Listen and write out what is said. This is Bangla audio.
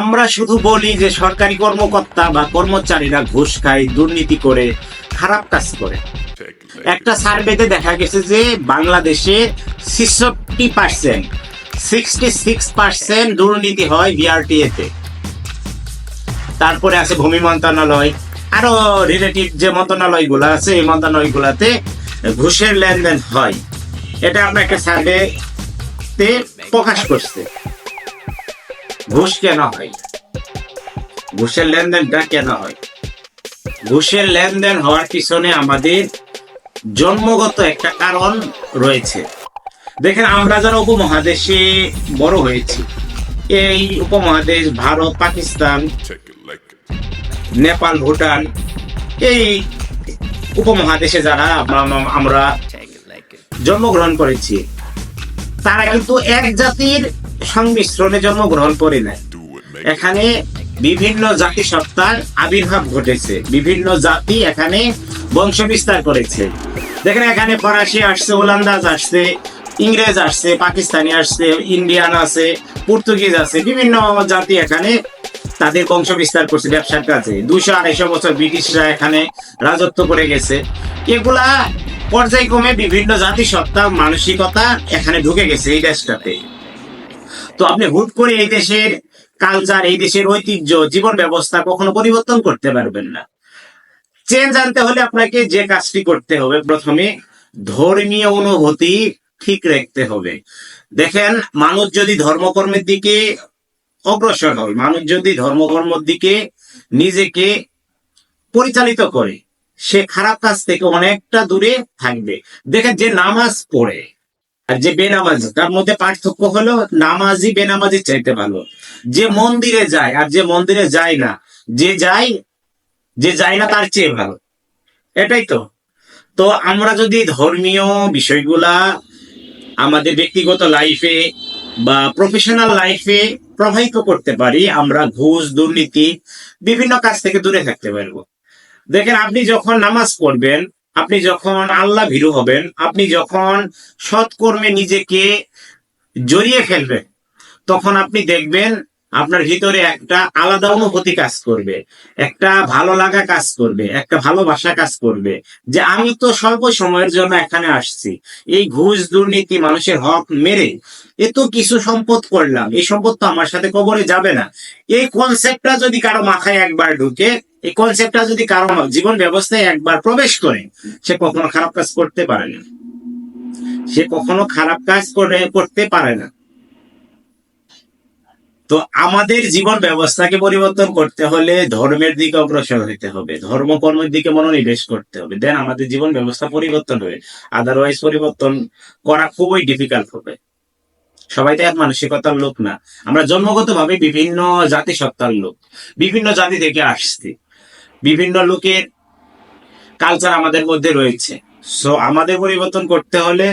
আমরা শুধু বলি যে সরকারি কর্মকর্তা বা কর্মচারীরা ঘুষ খায়, দুর্নীতি করে, খারাপ কাজ করে। একটা সার্ভেতে দেখা গেছে যে বাংলাদেশে ছিষট্টি পার্সেন্ট, সিক্সটি সিক্স পার্সেন্ট দুর্নীতি হয় বিআরটিএ তে। তারপরে আছে ভূমি মন্ত্রণালয়। আরও রিলেটিভ যে মন্ত্রণালয়গুলো আছে, এই মন্ত্রণালয়গুলোতে ঘুষের লেনদেন হয়। এটা আমরা একটা সার্ভে তে প্রকাশ করছে। ঘুষ কেন হয়? ঘুষের লেনদেনটা কেন হয়? ঘুষের লেনদেন হওয়ার পিছনে আমাদের জন্মগত একটা কারণ রয়েছে। দেখেন, আমরা যারা উপমহাদেশে বড় হয়েছি, এই উপমহাদেশ, ভারত, পাকিস্তান, নেপাল, ভুটান, এই উপমহাদেশে যারা আমরা- জন্মগ্রহণ করেছি, তারা কিন্তু এক জাতির সংমিশ্রণে জন্মগ্রহণ করে নাই এখানে বিভিন্ন জাতি সত্তার আবির্ভাব ঘটেছে। বিভিন্ন জাতি এখানে বংশ বিস্তার করেছে। দেখেন, এখানে ফরাসি আসছে, ওলান্দাজ আসছে, ইংরেজ আসছে, পাকিস্তানি আসছে, ইন্ডিয়ান আছে, পর্তুগিজ আছে, বিভিন্ন জাতি এখানে তাদের বংশ বিস্তার করছে, ব্যবসার কাজে। দুশো আড়াইশো বছর ব্রিটিশরা এখানে রাজত্ব করে গেছে। এগুলা পর্যায়ক্রমে বিভিন্ন জাতি সত্তা, মানসিকতা এখানে ঢুকে গেছে এই দেশটাতে। তো আপনি হুট করে এই দেশের কালচার এই দেশের ঐতিহ্য, জীবন ব্যবস্থা কখনো পরিবর্তন করতে পারবেন না। চেঞ্জ আনতে হলে আপনাকে যে কাজটি করতে হবে, প্রথমে ধর্মীয় অনুভূতি ঠিক রাখতে হবে। দেখেন, মানুষ যদি ধর্মকর্মের দিকে অগ্রসর হয়, মানুষ যদি ধর্মকর্মের দিকে নিজেকে পরিচালিত করে, সে খারাপ কাজ থেকে অনেকটা দূরে থাকবে। দেখেন, যে নামাজ পড়ে আর যে বেনামাজি, তার মধ্যে পার্থক্য হলো নামাজি বেনামাজি চাইতে ভালো। যে মন্দিরে যায় আর যে মন্দিরে যায় না, যে যায় যে যায় না তার চেয়ে ভালো। এটাই তো। তো আমরা যদি ধর্মীয় বিষয়গুলা আমাদের ব্যক্তিগত লাইফে বা প্রফেশনাল লাইফে প্রবাহিত করতে পারি, আমরা ঘুষ, দুর্নীতি, বিভিন্ন কাজ থেকে দূরে থাকতে পারব। দেখেন, আপনি যখন নামাজ পড়বেন আপনি যখন আল্লাহ ভীরু হবেন, আপনি যখন সৎকর্মে নিজেকে জড়িয়ে ফেলবেন, তখন আপনি দেখবেন আপনার ভিতরে একটা আলাদা অনুভূতি কাজ করবে, একটা ভালো লাগা কাজ করবে, একটা ভালোবাসা কাজ করবে যে আমি তো স্বল্প সময়ের জন্য এখানে আসছি। এই ঘুষ দুর্নীতি, মানুষের হক মেরে এ তো কিছু সম্পদ করলাম, এই সম্পদ তো আমার সাথে কবরে যাবে না। এই কনসেপ্টটা যদি কারও মাথায় একবার ঢুকে এই কনসেপ্টটা যদি কারও জীবন ব্যবস্থায় একবার প্রবেশ করে, সে কখনো খারাপ কাজ করতে পারে না। সে কখনো খারাপ কাজ করে, করতে পারে না। তো আমাদের জীবন ব্যবস্থাকে পরিবর্তন করতে হলে ধর্মের দিকে অগ্রসর হইতে হবে ধর্ম কর্মের দিকে মনোনিবেশ করতে হবে। দেন আমাদের জীবন ব্যবস্থা পরিবর্তন হবে। আদারওয়াইজ পরিবর্তন করা খুবই ডিফিকাল্ট হবে। সবাই তো এক মানসিকতার লোক না। আমরা জন্মগত ভাবে বিভিন্ন জাতি সত্তার লোক। বিভিন্ন জাতি থেকে আসছি। বিভিন্ন লোকের কালচার আমাদের মধ্যে রয়েছে। সো আমাদের পরিবর্তন করতে হলে